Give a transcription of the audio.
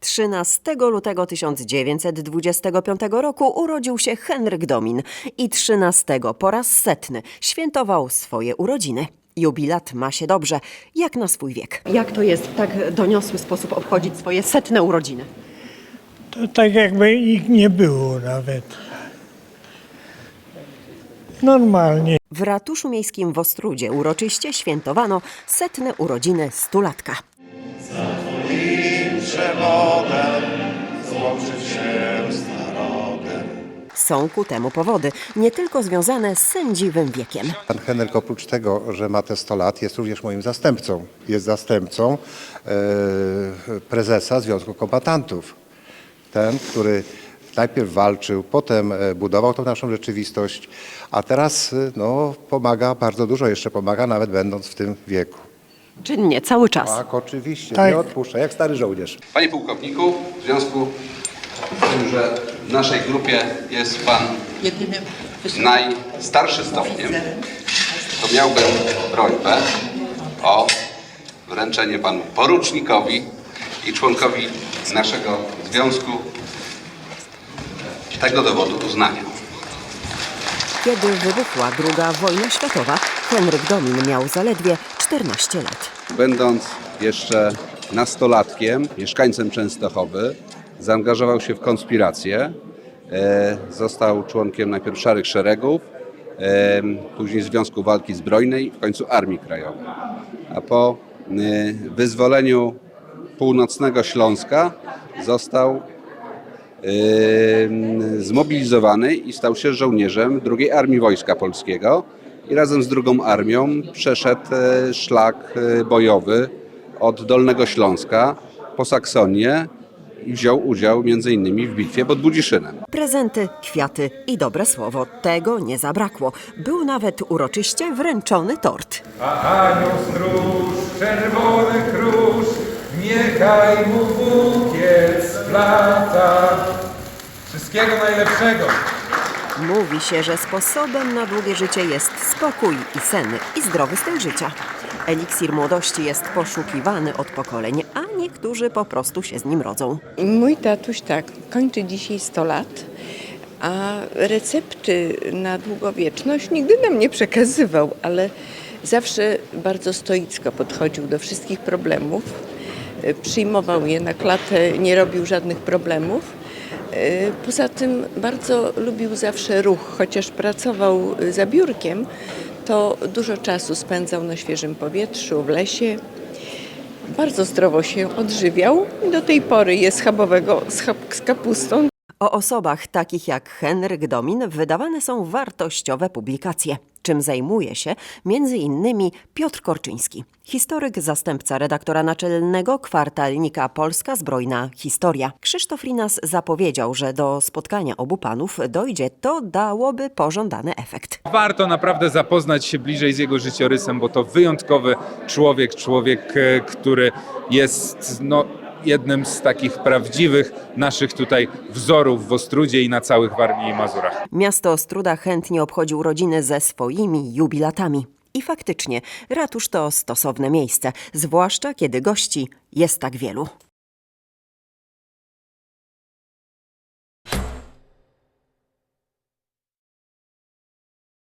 13 lutego 1925 roku urodził się Henryk Domin i 13 po raz setny świętował swoje urodziny. Jubilat ma się dobrze, jak na swój wiek. Jak to jest w tak doniosły sposób obchodzić swoje setne urodziny? To tak jakby ich nie było nawet. Normalnie. W ratuszu miejskim w Ostrudzie uroczyście świętowano setne urodziny stulatka. Złączyć się z narodem. Są ku temu powody, nie tylko związane z sędziwym wiekiem. Pan Henryk oprócz tego, że ma te 100 lat, jest również moim zastępcą. Jest zastępcą e, prezesa Związku Kombatantów. Ten, który najpierw walczył, potem e, budował tą naszą rzeczywistość, a teraz e, no, pomaga, bardzo dużo jeszcze pomaga, nawet będąc w tym wieku. Czynnie, cały czas. Tak, oczywiście, Tak. nie odpuszcza, jak stary żołnierz. Panie pułkowniku, w związku z tym, że w naszej grupie jest pan jedynym najstarszy stopniem, to miałbym prośbę o wręczenie panu porucznikowi i członkowi naszego związku tego dowodu uznania. Kiedy wybuchła II wojna światowa, Henryk Domin miał zaledwie 14 lat. Będąc jeszcze nastolatkiem, mieszkańcem Częstochowy, zaangażował się w konspirację. E, został członkiem najpierw Szarych Szeregów, e, później Związku Walki Zbrojnej, w końcu Armii Krajowej. A po e, wyzwoleniu północnego Śląska został zmobilizowany i stał się żołnierzem II Armii Wojska Polskiego i razem z drugą armią przeszedł e, szlak e, bojowy od Dolnego Śląska po Saksonię i wziął udział między innymi w bitwie pod Budziszynem. Prezenty, kwiaty i dobre słowo. Tego nie zabrakło. Był nawet uroczyście wręczony tort. A anioł stróż, czerwony krusz, niechaj mu bukiet splata. Wszystkiego najlepszego. Mówi się, że sposobem na długie życie jest spokój i sen i zdrowy styl życia. Eliksir młodości jest poszukiwany od pokoleń, a niektórzy po prostu się z nim rodzą. Mój tatuś tak, kończy dzisiaj 100 lat, a recepty na długowieczność nigdy nam nie przekazywał, ale zawsze bardzo stoicko podchodził do wszystkich problemów. Przyjmował je na klatę, nie robił żadnych problemów. E, Poza tym bardzo lubił zawsze ruch, chociaż pracował e, za biurkiem, to dużo czasu spędzał na świeżym powietrzu, w lesie. Bardzo zdrowo się odżywiał. Do tej pory jest schabowego z, chab- z kapustą. O osobach takich jak Henryk Domin wydawane są wartościowe publikacje, czym zajmuje się między innymi Piotr Korczyński, historyk, zastępca redaktora naczelnego kwartalnika Polska Zbrojna Historia. Krzysztof Rinas zapowiedział, że do spotkania obu panów dojdzie, to dałoby pożądany efekt. Warto naprawdę zapoznać się bliżej z jego życiorysem, bo to wyjątkowy człowiek, człowiek, e, który jest no, jednym z takich prawdziwych naszych tutaj wzorów w Ostrudzie i na całych Warmii i Mazurach. Miasto Ostruda chętnie obchodzi urodziny ze swoimi jubilatami. I faktycznie, ratusz to stosowne miejsce, zwłaszcza kiedy gości jest tak wielu.